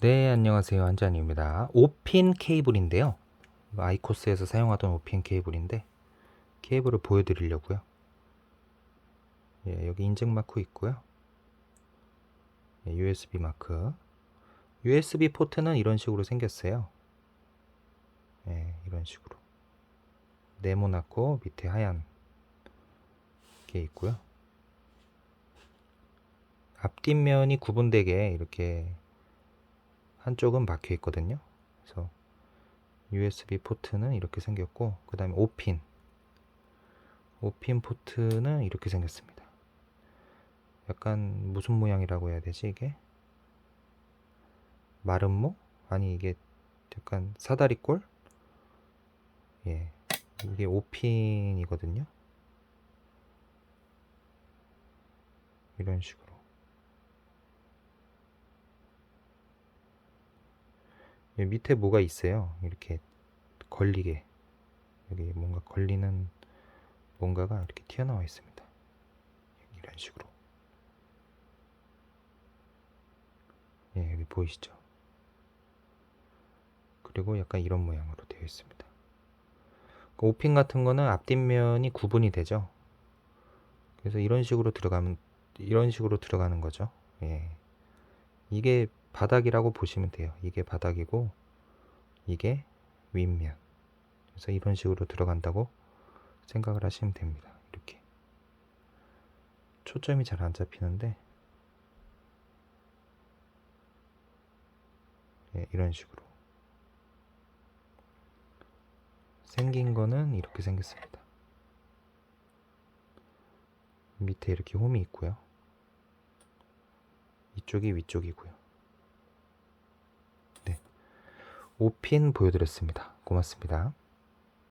네, 안녕하세요. 한잔입니다. 5핀 케이블인데요. 아이코스에서 사용하던 5핀 케이블인데 케이블을 보여드리려고요. 예, 여기 인증 마크 있고요. 예, USB 마크. USB 포트는 이런 식으로 생겼어요. 예, 이런 식으로. 네모나고 밑에 하얀 게 있고요. 앞뒷면이 구분되게 이렇게 한쪽은 막혀 있거든요. 그래서 USB 포트는 이렇게 생겼고, 그 다음에 5핀. 5핀 포트는 이렇게 생겼습니다. 약간 무슨 모양이라고 해야 되지, 이게? 마름모? 아니, 이게 약간 사다리꼴? 예. 이게 5핀이거든요. 이런 식으로. 여기 밑에 뭐가 있어요. 이렇게 걸리게. 여기 뭔가 걸리는 뭔가가 이렇게 튀어나와 있습니다. 이런 식으로. 예, 여기 보이시죠? 그리고 약간 이런 모양으로 되어 있습니다. 그 오핀 같은 거는 앞뒷면이 구분이 되죠. 그래서 이런 식으로 들어가면 이런 식으로 들어가는 거죠. 예. 이게 바닥이라고 보시면 돼요. 이게 바닥이고 이게 윗면. 그래서 이런 식으로 들어간다고 생각을 하시면 됩니다. 이렇게. 초점이 잘 안 잡히는데 예, 이런 식으로 생긴 거는 이렇게 생겼습니다. 밑에 이렇게 홈이 있고요. 이쪽이 위쪽이고요. 네. 5핀 보여드렸습니다. 고맙습니다.